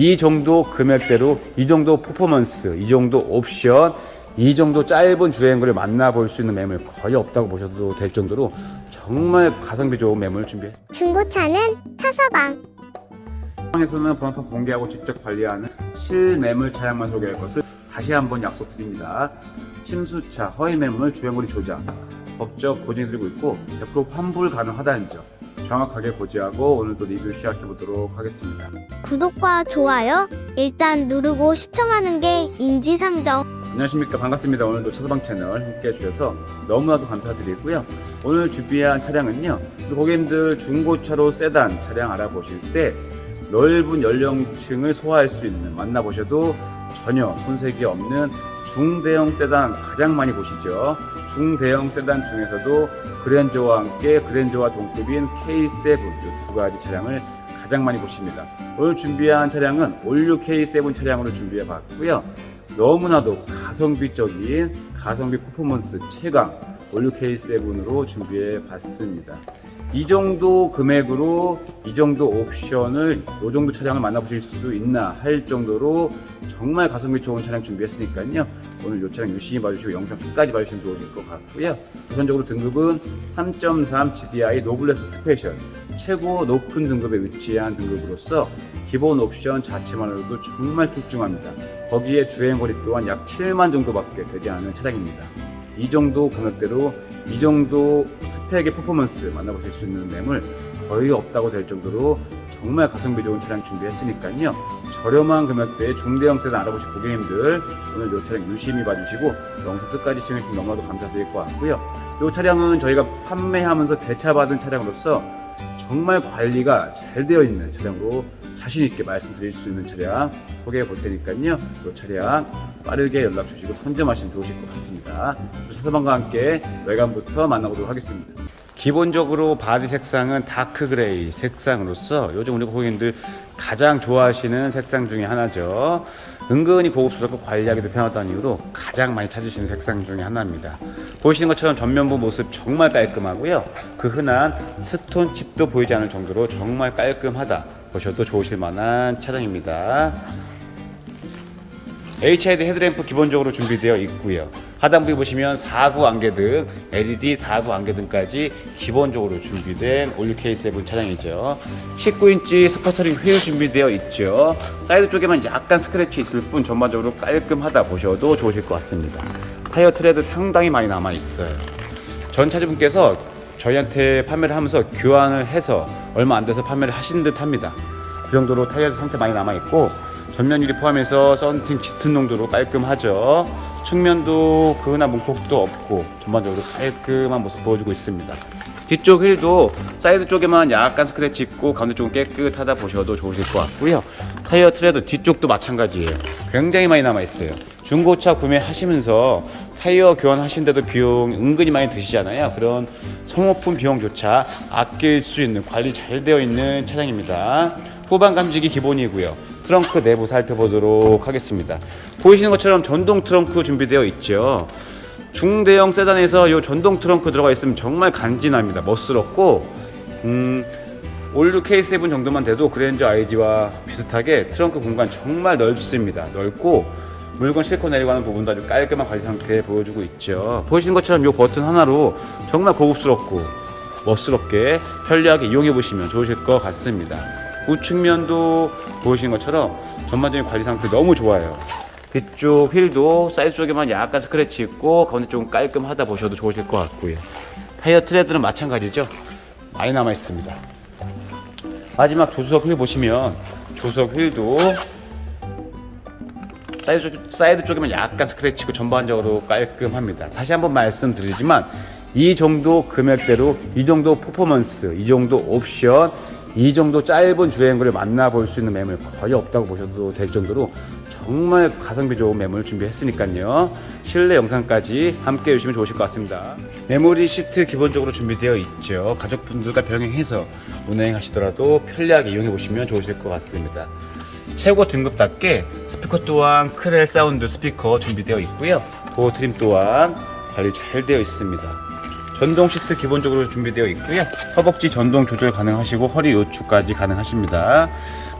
이 정도 금액대로 이 정도 퍼포먼스, 이 정도 옵션, 이 정도 짧은 주행거리를 만나볼 수 있는 매물 거의 없다고 보셔도 될 정도로 정말 가성비 좋은 매물 준비했습니다. 중고차는 차서방 상에서는 번호판 공개하고 직접 관리하는 실매물 차량만 소개할 것을 다시 한번 약속드립니다. 침수차, 허위 매물, 주행거리 조작, 법적 고증 드리고 있고 100% 환불 가능하다는 점 정확하게 고지하고 오늘도 리뷰 시작해 보도록 하겠습니다. 구독과 좋아요 일단 누르고 시청하는 게 인지상정 안녕하십니까 반갑습니다. 오늘도 차서방 채널 함께 해주셔서 너무나도 감사드리고요. 오늘 준비한 차량은요. 고객님들 중고차로 세단 차량 알아보실 때 넓은 연령층을 소화할 수 있는 만나보셔도 전혀 손색이 없는 중대형 세단 가장 많이 보시죠. 중대형 세단 중에서도 그랜저와 함께 그랜저와 동급인 K7 이두 가지 차량을 가장 많이 보십니다. 오늘 준비한 차량은 올류 K7 차량으로 준비해 봤고요. 너무나도 가성비적인 가성비 퍼포먼스 최강 올류 K7으로 준비해 봤습니다. 이 정도 금액으로 이 정도 옵션을 이 정도 차량을 만나보실 수 있나 할 정도로 정말 가성비 좋은 차량 준비했으니까요. 오늘 이 차량 유심히 봐주시고 영상 끝까지 봐주시면 좋으실 것 같고요. 우선적으로 등급은 3.3 GDI 노블레스 스페셜 최고 높은 등급에 위치한 등급으로서 기본 옵션 자체만으로도 정말 특중합니다. 거기에 주행거리 또한 약 7만 정도밖에 되지 않은 차량입니다. 이 정도 금액대로 이 정도 스펙의 퍼포먼스 만나보실 수 있는 매물 거의 없다고 될 정도로 정말 가성비 좋은 차량 준비했으니까요. 저렴한 금액대의 중대형 세단 알아보실 고객님들 오늘 이 차량 유심히 봐주시고 영상 끝까지 시청해주시면 너무나도 감사드릴 것 같고요. 이 차량은 저희가 판매하면서 대차받은 차량으로서 정말 관리가 잘 되어 있는 차량으로 자신 있게 말씀드릴 수 있는 차량 소개해 볼 테니까요. 이 차량 빠르게 연락 주시고 선점하시면 좋으실 것 같습니다. 차서방과 함께 외관부터 만나보도록 하겠습니다. 기본적으로 바디 색상은 다크 그레이 색상으로서 요즘 우리 고객님들 가장 좋아하시는 색상 중에 하나죠. 은근히 고급스럽고 관리하기도 편하다는 이유로 가장 많이 찾으시는 색상 중에 하나입니다. 보시는 것처럼 전면부 모습 정말 깔끔하고요. 그 흔한 스톤 칩도 보이지 않을 정도로 정말 깔끔하다 보셔도 좋으실 만한 차량입니다. HID 헤드램프 기본적으로 준비되어 있고요. 하단부에 보시면 4구 안개등, LED 4구 안개등까지 기본적으로 준비된 올류 K7 차량이죠. 19인치 스퍼터링 휠 준비되어 있죠. 사이드 쪽에만 약간 스크래치 있을 뿐 전반적으로 깔끔하다 보셔도 좋으실 것 같습니다. 타이어 트레드 상당히 많이 남아 있어요. 전 차주분께서 저희한테 판매를 하면서 교환을 해서 얼마 안 돼서 판매를 하신 듯 합니다. 그 정도로 타이어 상태 많이 남아 있고 전면 유리 포함해서 썬팅 짙은 농도로 깔끔하죠. 측면도 그 흔한 문콕도 없고 전반적으로 깔끔한 모습 보여주고 있습니다. 뒤쪽 휠도 사이드 쪽에만 약간 스크래치 있고 가운데 쪽은 깨끗하다 보셔도 좋으실 것 같고요. 타이어 트레드 뒤쪽도 마찬가지예요. 굉장히 많이 남아 있어요. 중고차 구매하시면서 타이어 교환하신데도 비용 은근히 많이 드시잖아요. 그런 소모품 비용조차 아낄 수 있는 관리 잘 되어 있는 차량입니다. 후방 감지기 기본이고요. 트렁크 내부 살펴보도록 하겠습니다. 보이시는 것처럼 전동 트렁크 준비되어 있죠. 중대형 세단에서 이 전동 트렁크 들어가 있으면 정말 간지납니다. 멋스럽고 음, 올류 K7 정도만 돼도 그랜저 IG와 비슷하게 트렁크 공간 정말 넓습니다. 넓고 물건 싣고 내려가는 부분도 아주 깔끔한 관리 상태 보여주고 있죠. 보시는 것처럼 이 버튼 하나로 정말 고급스럽고 멋스럽게 편리하게 이용해 보시면 좋으실 것 같습니다. 우측면도 보시는 것처럼 전반적인 관리 상태 너무 좋아요. 뒤쪽 휠도 사이드 쪽에만 약간 스크래치 있고 가운데 쪽은 깔끔하다 보셔도 좋으실 것 같고요. 타이어 트레드는 마찬가지죠. 많이 남아 있습니다. 마지막 조수석 휠 보시면 조수석 휠도 사이드, 쪽, 사이드 쪽에만 약간 스크래치고 전반적으로 깔끔합니다. 다시 한번 말씀드리지만 이 정도 금액대로 이 정도 퍼포먼스, 이 정도 옵션, 이 정도 짧은 주행거리를 만나볼 수 있는 매물 거의 없다고 보셔도 될 정도로 정말 가성비 좋은 매물 준비했으니까요. 실내 영상까지 함께 해주시면 좋으실 것 같습니다. 메모리 시트 기본적으로 준비되어 있죠. 가족분들과 병행해서 운행하시더라도 편리하게 이용해 보시면 좋으실 것 같습니다. 최고 등급답게 스피커 또한 크렐 사운드 스피커 준비되어 있고요. 도어 트림 또한 관리 잘 되어 있습니다. 전동 시트 기본적으로 준비되어 있고요. 허벅지 전동 조절 가능하시고 허리 요추까지 가능하십니다.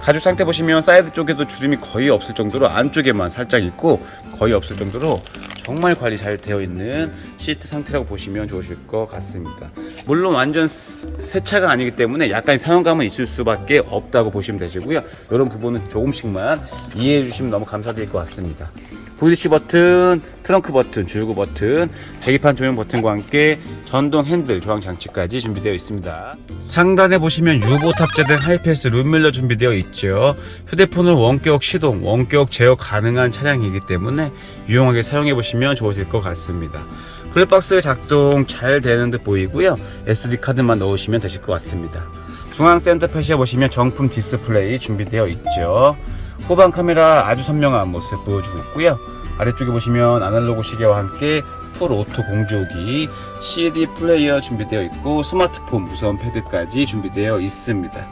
가죽 상태 보시면 사이드 쪽에도 주름이 거의 없을 정도로 안쪽에만 살짝 있고 거의 없을 정도로 정말 관리 잘 되어 있는 시트 상태라고 보시면 좋으실 것 같습니다. 물론 완전 스- 새 차가 아니기 때문에 약간의 사용감은 있을 수밖에 없다고 보시면 되시고요. 이런 부분은 조금씩만 이해해 주시면 너무 감사드릴 것 같습니다. 부디시 버튼, 트렁크 버튼, 줄구 버튼, 계기판 조명 버튼과 함께 전동 핸들 조항 장치까지 준비되어 있습니다. 상단에 보시면 유보 탑재된 하이패스 룸밀러 준비되어 있죠. 휴대폰을 원격 시동, 원격 제어 가능한 차량이기 때문에 유용하게 사용해 보시면 좋으실 것 같습니다. 블랙박스 작동 잘 되는 듯 보이고요. SD 카드만 넣으시면 되실 것 같습니다. 중앙 센터 패시에 보시면 정품 디스플레이 준비되어 있죠. 후방 카메라 아주 선명한 모습 보여주고 있고요. 아래쪽에 보시면 아날로그 시계와 함께 풀 오토 공조기, CD 플레이어 준비되어 있고 스마트폰 무선 패드까지 준비되어 있습니다.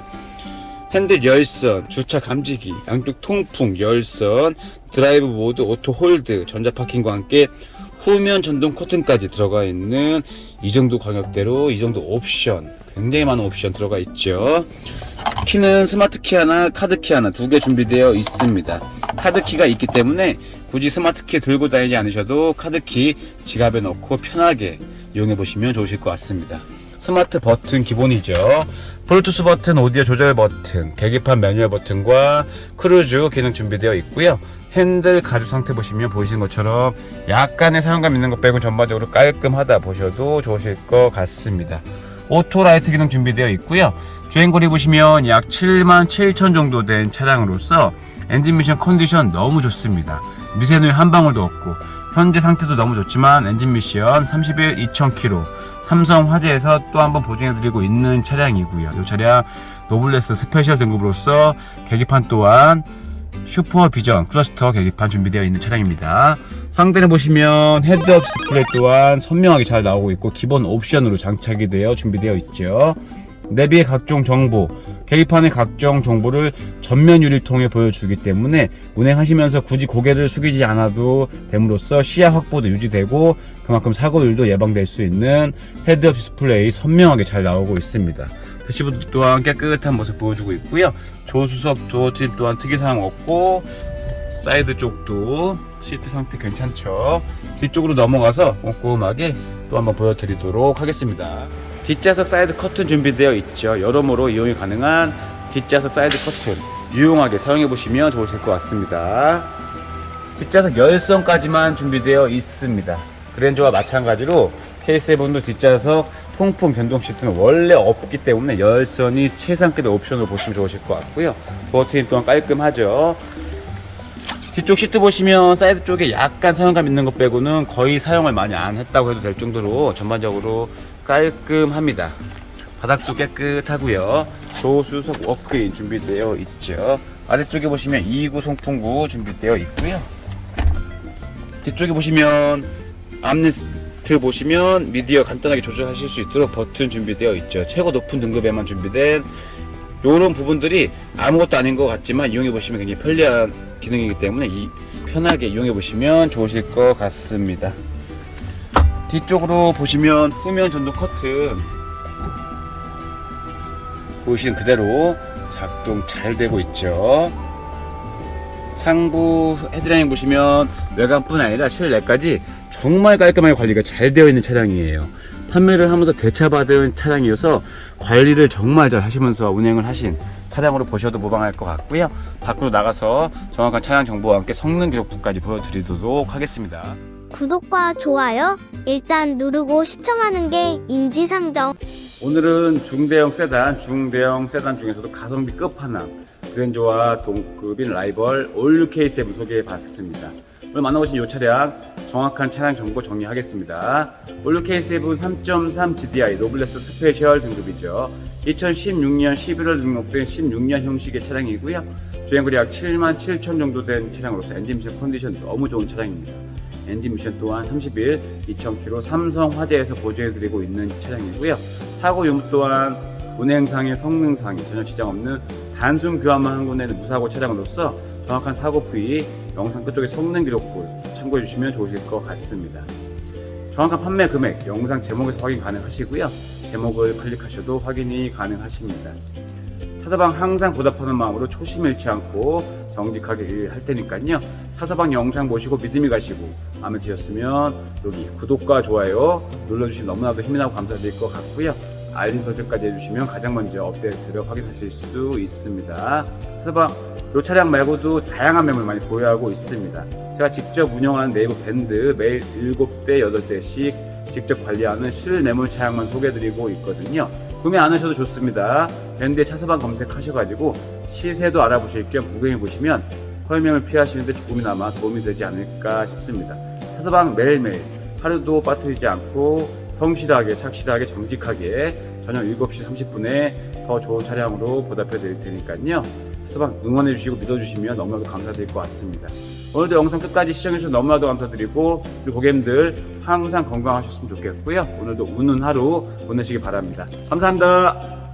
핸들 열선, 주차 감지기, 양쪽 통풍, 열선, 드라이브 모드, 오토 홀드, 전자 파킹과 함께 후면 전동 커튼까지 들어가 있는 이 정도 가격대로 이 정도 옵션, 굉장히 많은 옵션 들어가 있죠. 키는 스마트 키 하나, 카드 키 하나 두 개 준비되어 있습니다. 카드 키가 있기 때문에 굳이 스마트 키 들고 다니지 않으셔도 카드 키 지갑에 넣고 편하게 이용해 보시면 좋으실 것 같습니다. 스마트 버튼 기본이죠. 블루투스 버튼, 오디오 조절 버튼, 계기판 매뉴얼 버튼과 크루즈 기능 준비되어 있고요. 핸들 가죽 상태 보시면 보이시는 것처럼 약간의 사용감 있는 것 빼고 전반적으로 깔끔하다 보셔도 좋으실 것 같습니다. 오토 라이트 기능 준비되어 있고요. 주행거리 보시면 약 7만 7천 정도 된 차량으로서 엔진 미션 컨디션 너무 좋습니다. 미세누이 한 방울도 없고 현재 상태도 너무 좋지만 엔진 미션 30일 2,000km 삼성 화재에서 또 한번 보증해드리고 있는 차량이고요. 이 차량 노블레스 스페셜 등급으로서 계기판 또한 슈퍼 비전 클러스터 계기판 준비되어 있는 차량입니다. 상단에 보시면 헤드업 디스플레이 또한 선명하게 잘 나오고 있고 기본 옵션으로 장착이 되어 준비되어 있죠. 내비의 각종 정보, 계기판의 각종 정보를 전면 유리를 통해 보여주기 때문에 운행하시면서 굳이 고개를 숙이지 않아도 됨으로써 시야 확보도 유지되고 그만큼 사고율도 예방될 수 있는 헤드업 디스플레이 선명하게 잘 나오고 있습니다. 대시보드 또한 깨끗한 모습 보여주고 있고요. 조수석 도어팀 또한 특이사항 없고 사이드 쪽도 시트 상태 괜찮죠. 뒤쪽으로 넘어가서 꼼꼼하게 또 한번 보여드리도록 하겠습니다. 뒷좌석 사이드 커튼 준비되어 있죠. 여러모로 이용이 가능한 뒷좌석 사이드 커튼 유용하게 사용해 보시면 좋으실 것 같습니다. 뒷좌석 열선까지만 준비되어 있습니다. 그랜저와 마찬가지로 K7도 뒷좌석 통풍 변동 시트는 원래 없기 때문에 열선이 최상급의 옵션으로 보시면 좋으실 것 같고요. 도어트림 또한 깔끔하죠. 뒤쪽 시트 보시면 사이드 쪽에 약간 사용감 있는 것 빼고는 거의 사용을 많이 안 했다고 해도 될 정도로 전반적으로 깔끔합니다. 바닥도 깨끗하고요. 조수석 워크인 준비되어 있죠. 아래쪽에 보시면 2구 송풍구 준비되어 있고요. 뒤쪽에 보시면 암레스트 보시면 미디어 간단하게 조절하실 수 있도록 버튼 준비되어 있죠. 최고 높은 등급에만 준비된 이런 부분들이 아무것도 아닌 것 같지만 이용해 보시면 굉장히 편리한 기능이기 때문에 이 편하게 이용해 보시면 좋으실 것 같습니다. 뒤쪽으로 보시면 후면 전동 커튼 보이시는 그대로 작동 잘 되고 있죠. 상부 헤드라인 보시면 외관뿐 아니라 실내까지 정말 깔끔하게 관리가 잘 되어 있는 차량이에요. 판매를 하면서 대차받은 차량이어서 관리를 정말 잘 하시면서 운행을 하신 차량으로 보셔도 무방할 것 같고요. 밖으로 나가서 정확한 차량 정보와 함께 성능 기록부까지 보여드리도록 하겠습니다. 구독과 좋아요 일단 누르고 시청하는 게 인지상정. 오늘은 중대형 세단, 중대형 세단 중에서도 가성비 끝판왕 그랜저와 동급인 라이벌 올류 K7 소개해 봤습니다. 오늘 만나보신 이 차량 정확한 차량 정보 정리하겠습니다. 올류 K7 3.3 GDI 노블레스 스페셜 등급이죠. 2016년 11월 등록된 16년 형식의 차량이고요. 주행거리 약 7만 7천 정도 된 차량으로서 엔진 미션 컨디션 너무 좋은 차량입니다. 엔진 미션 또한 30일 2,000km 삼성 화재에서 보조해드리고 있는 차량이고요. 사고 유무 또한 운행상의 성능상에 전혀 지장 없는 단순 교환만 한 군데 무사고 차량으로서 정확한 사고 부위 영상 끝쪽에 성능 기록부 참고해 주시면 좋으실 것 같습니다. 정확한 판매 금액 영상 제목에서 확인 가능하시고요. 제목을 클릭하셔도 확인이 가능하십니다. 차서방 항상 보답하는 마음으로 초심 잃지 않고 정직하게 일할 테니까요. 차서방 영상 보시고 믿음이 가시고 마음에 드셨으면 여기 구독과 좋아요 눌러주시면 너무나도 힘이 나고 감사드릴 것 같고요. 알림 설정까지 해주시면 가장 먼저 업데이트를 확인하실 수 있습니다. 차서방 이 차량 말고도 다양한 매물 많이 보유하고 있습니다. 제가 직접 운영하는 네이버 밴드 매일 7대, 8대씩 직접 관리하는 실매물 차량만 소개해드리고 있거든요. 구매 안 하셔도 좋습니다. 밴드에 차서방 검색하셔가지고 시세도 알아보실 겸 구경해 보시면 헐명을 피하시는데 조금이나마 도움이 되지 않을까 싶습니다. 차서방 매일매일 하루도 빠뜨리지 않고 성실하게 착실하게 정직하게 저녁 7시 30분에 더 좋은 차량으로 보답해 드릴 테니까요. 차서방 응원해 주시고 믿어 주시면 너무나도 감사드릴 것 같습니다. 오늘도 영상 끝까지 시청해 주셔서 너무나도 감사드리고 우리 고객님들 항상 건강하셨으면 좋겠고요. 오늘도 웃는 하루 보내시기 바랍니다. 감사합니다.